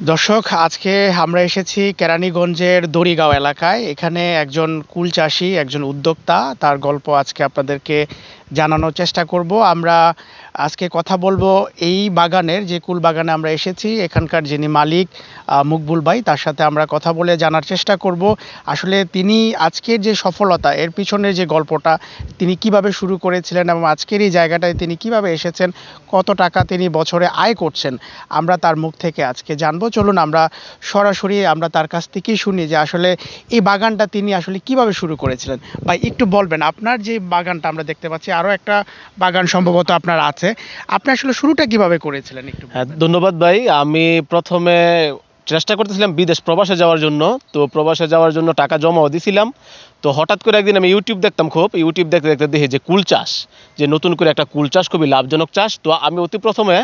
দর্শক, আজকে আমরা এসেছি কেরানীগঞ্জের দড়িগাঁও এলাকায়। এখানে একজন কুল চাষি, একজন উদ্যোক্তা। তার গল্প আজকে আপনাদেরকে জানানোর চেষ্টা করব। আমরা আজকে কথা বলব এই বাগানের, যে কুল বাগানে আমরা এসেছি, এখানকার যিনি মালিক মুকবুল ভাই, তার সাথে আমরা কথা বলে জানার চেষ্টা করব। আসলে তিনি আজকের যে সফলতা, এর পিছনে যে গল্পটা, তিনি কীভাবে শুরু করেছিলেন এবং আজকের এই জায়গাটায় তিনি কীভাবে এসেছেন, কত টাকা তিনি বছরে আয় করছেন, আমরা তার মুখ থেকে আজকে জানব। চলুন আমরা সরাসরি আমরা তার কাছ থেকেই শুনি যে আসলে এই বাগানটা তিনি আসলে কীভাবে শুরু করেছিলেন। ভাই, একটু বলবেন, আপনার যে বাগানটা আমরা দেখতে পাচ্ছি আরও একটা বাগান সম্ভবত আপনার আছে। আপনি আসলে শুরুটা কীভাবে করেছিলেন একটু হ্যাঁ ধন্যবাদ ভাই। আমি প্রথমে চেষ্টা করতেছিলাম বিদেশ প্রবাসে যাওয়ার জন্য। তো প্রবাসে যাওয়ার জন্য টাকা জমাও দিছিলাম। তো হঠাৎ করে একদিন আমি ইউটিউব দেখতাম খুব। ইউটিউব দেখতে দেখতে দেখি যে কুল চাষ, যে নতুন করে একটা কুল চাষ খুবই লাভজনক চাষ। তো আমি অতি প্রথমে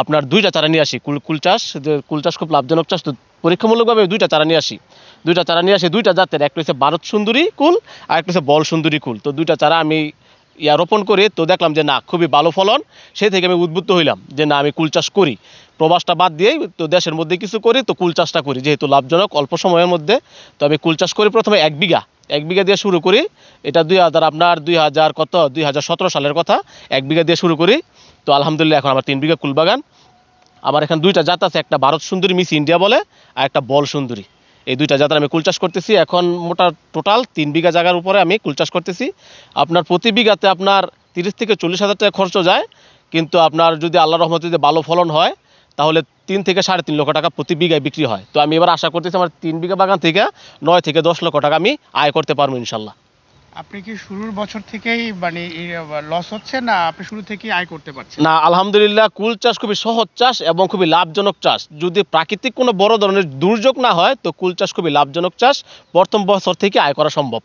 আপনার দুইটা চারা নিয়ে আসি। কুল কুল চাষ, যে কুল চাষ খুব লাভজনক চাষ। তো পরীক্ষামূলকভাবে দুইটা চারা নিয়ে আসি। দুইটা চারা নিয়ে আসি, দুইটা জাতের। একটা হচ্ছে ভারত সুন্দরী কুল আর একটা হচ্ছে বল সুন্দরী কুল। তো দুইটা চারা আমি ইয়া রোপণ করে তো দেখলাম যে না, খুবই ভালো ফলন। সেই থেকে আমি উদ্বুদ্ধ হইলাম যে না, আমি কুল চাষ করি। প্রবাসটা বাদ দিয়েই তো দেশের মধ্যে কিছু করি, তো কুল চাষটা করি, যেহেতু লাভজনক অল্প সময়ের মধ্যে। তো আমি কুল চাষ করি প্রথমে এক বিঘা। এক বিঘা দিয়ে শুরু করি। এটা দুই হাজার আপনার দুই হাজার কত? দুই হাজার সতেরো সালের কথা। এক বিঘা দিয়ে শুরু করি। তো আলহামদুলিল্লাহ এখন আমার তিন বিঘা কুল বাগান। আমার এখানে দুইটা জাত আছে, একটা ভারত সুন্দরী, মিস ইন্ডিয়া বলে, আর একটা বল সুন্দরী। এই দুইটা জাতের আমি কুল চাষ করতেছি। এখন মোটা টোটাল তিন বিঘা জায়গার উপরে আমি কুল চাষ করতেছি। আপনার প্রতি বিঘাতে আপনার তিরিশ থেকে চল্লিশ হাজার টাকা খরচ যায়। কিন্তু আপনার যদি আল্লাহ রহমত যদি ভালো ফলন হয়, তাহলে তিন থেকে সাড়ে তিন লক্ষ টাকা প্রতি বিঘায় বিক্রি হয়। তো আমি এবার আশা করতেছি আমার তিন বিঘা বাগান থেকে নয় থেকে দশ লক্ষ টাকা আমি আয় করতে পারব ইনশাল্লাহ। আপনি কি শুরুর বছর থেকেই মানে লস হচ্ছে না আপনি শুরু থেকেই আয় করতে পারছেন? না, আলহামদুলিল্লাহ, কুল চাষ খুবই সহজ চাষ এবং খুবই লাভজনক চাষ। যদি প্রাকৃতিক কোনো বড় ধরনের দুর্যোগ না হয়, তো কুল চাষ খুবই লাভজনক চাষ। প্রথম বছর থেকে আয় করা সম্ভব।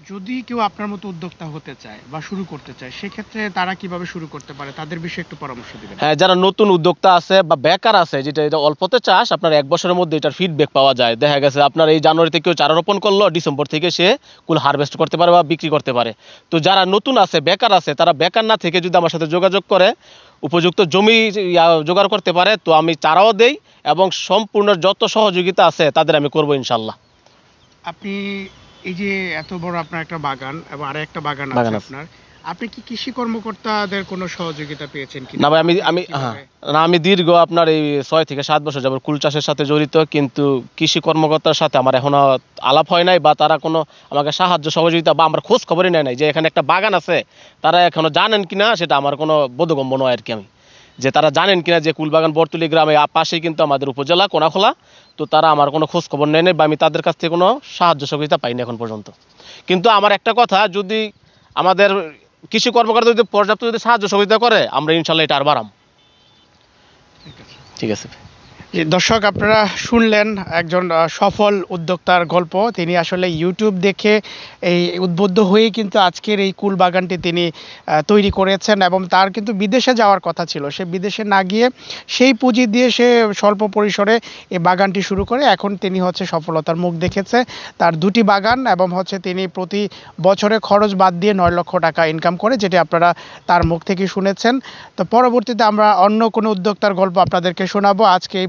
যদি কেউ আপনার মতো উদ্যোক্তা হতে চায় বা শুরু করতে চায় সেক্ষেত্রে তারা কীভাবে শুরু করতে পারে? তাদের বিষয়ে একটু পরামর্শ দিবেন। হ্যাঁ যারা নতুন উদ্যোক্তা আছে বা বেকার আছে যেটা এটা অল্পতে চাষ আপনার এক বছরের মধ্যে এটার ফিডব্যাক পাওয়া যায়। দেখা গেছে আপনার এই জানুয়ারিতে কেউ চারা রোপণ করল ডিসেম্বর থেকে সে কুল হারভেস্ট করতে পারে বা বিক্রি করতে পারে। তো যারা নতুন আছে বেকার আছে তারা বেকার না থেকে যদি আমার সাথে যোগাযোগ করে উপযুক্ত জমি জোগাড় করতে পারে তো আমি চারাও দেই এবং সম্পূর্ণ যত সহযোগিতা আছে তাদের আমি করব ইনশাল্লাহ। আপনি এই যে এত বড় আপনার একটা বাগান এবং আরও একটা বাগান আছে। আপনার আপনি কি কৃষি কর্মকর্তাদের কোনো সহযোগিতা পেয়েছেন কি না ভাই আমি আমি হ্যাঁ। না আমি দীর্ঘ আপনার এই ছয় থেকে সাত বছর যাবত কুল চাষের সাথে জড়িত কিন্তু কৃষি কর্মকর্তার সাথে আমার এখনও আলাপ হয় নাই বা তারা কোনো আমাকে সাহায্য সহযোগিতা বা আমার খোঁজ খবরই নেয় নাই যে এখানে একটা বাগান আছে তারা এখনও জানেন কিনা সেটা আমার কোনো বোধগম্য নয় আর কি আমি। যে তারা জানেন কিনা যে কুলবাগান বরতুলি গ্রামে পাশেই কিন্তু আমাদের উপজেলা কোনাখোলা। তো তারা আমার কোনো খোঁজ খবর নেয় বা আমি তাদের কাছ থেকে কোনো সাহায্য সহযোগিতা পাইনি এখন পর্যন্ত। কিন্তু আমার একটা কথা যদি আমাদের কৃষি কর্মকর্তা যদি পর্যাপ্ত যদি সাহায্য সহযোগিতা করে আমরা ইনশাল্লাহ এটা আর বাড়াম। ঠিক আছে। ঠিক আছে। যে দর্শক, আপনারা শুনলেন একজন সফল উদ্যোক্তার গল্প। তিনি আসলে ইউটিউব দেখে এই উদ্বুদ্ধ হয়েই কিন্তু আজকের এই কুল বাগানটি তিনি তৈরি করেছেন এবং তার কিন্তু বিদেশে যাওয়ার কথা ছিল। সে বিদেশে না গিয়ে সেই পুঁজি দিয়ে সে স্বল্প পরিসরে এই বাগানটি শুরু করে। এখন তিনি হচ্ছে সফলতার মুখ দেখেছে। তার দুটি বাগান এবং হচ্ছে তিনি প্রতি বছরে খরচ বাদ দিয়ে নয় লক্ষ টাকা ইনকাম করে, যেটি আপনারা তার মুখ থেকে শুনেছেন। তো পরবর্তীতে আমরা অন্য কোনো উদ্যোক্তার গল্প আপনাদেরকে শোনাবো। আজকে এই